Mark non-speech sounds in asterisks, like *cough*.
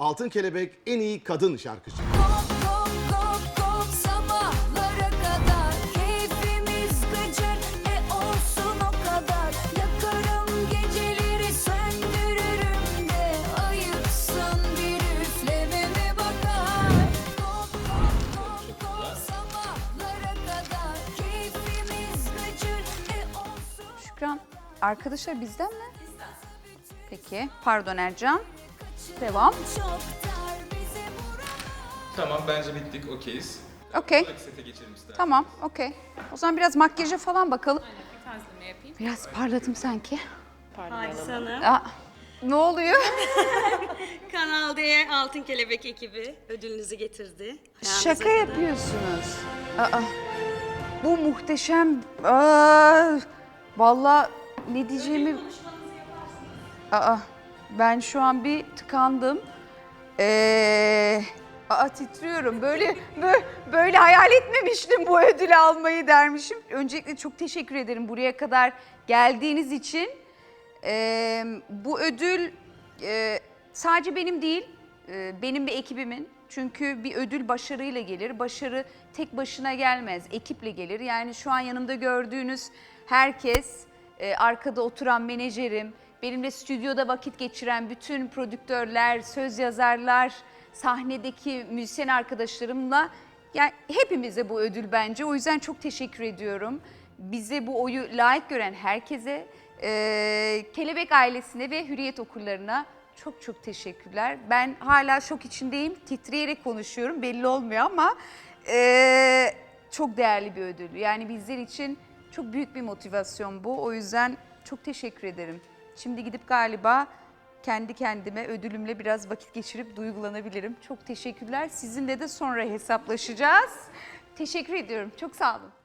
Altın Kelebek en iyi kadın şarkıcı. Kop kop kop kop sabahlara kadar Keyfimiz gıcır e olsun o kadar Yakarım geceleri söndürürüm de Ayıpsın bir üflememe bakar Kop kop kop kop sabahlara kadar Keyfimiz gıcır e olsun Şükran, arkadaşlar bizden mi? Peki, pardon Ercan. Devam. Tamam bence bittik okeyiz. Okey. Sonraki sete geçelim istersen. Tamam, okey. O zaman biraz makyaja falan bakalım. Bir tazeleme yapayım. Biraz parladım sanki. Hadise Hanım, Aa, ne oluyor? *laughs* Kanal D Altın Kelebek ekibi ödülünüzü getirdi. Ayağınıza Şaka kadar. yapıyorsunuz. Aa, bu muhteşem. Aa, vallahi ne diyeceğimi... Aa, ben şu an bir tıkandım. Ee, aa titriyorum. Böyle, böyle böyle hayal etmemiştim bu ödülü almayı dermişim. Öncelikle çok teşekkür ederim buraya kadar geldiğiniz için. Ee, bu ödül e, sadece benim değil, e, benim ve ekibimin. Çünkü bir ödül başarıyla gelir. Başarı tek başına gelmez, ekiple gelir. Yani şu an yanımda gördüğünüz herkes, e, arkada oturan menajerim, benimle stüdyoda vakit geçiren bütün prodüktörler, söz yazarlar, sahnedeki müzisyen arkadaşlarımla yani hepimize bu ödül bence. O yüzden çok teşekkür ediyorum. Bize bu oyu layık gören herkese, e, Kelebek ailesine ve Hürriyet okurlarına çok çok teşekkürler. Ben hala şok içindeyim. Titreyerek konuşuyorum. Belli olmuyor ama e, çok değerli bir ödül. Yani bizler için çok büyük bir motivasyon bu. O yüzden çok teşekkür ederim. Şimdi gidip galiba kendi kendime ödülümle biraz vakit geçirip duygulanabilirim. Çok teşekkürler. Sizinle de sonra hesaplaşacağız. Teşekkür ediyorum. Çok sağ olun.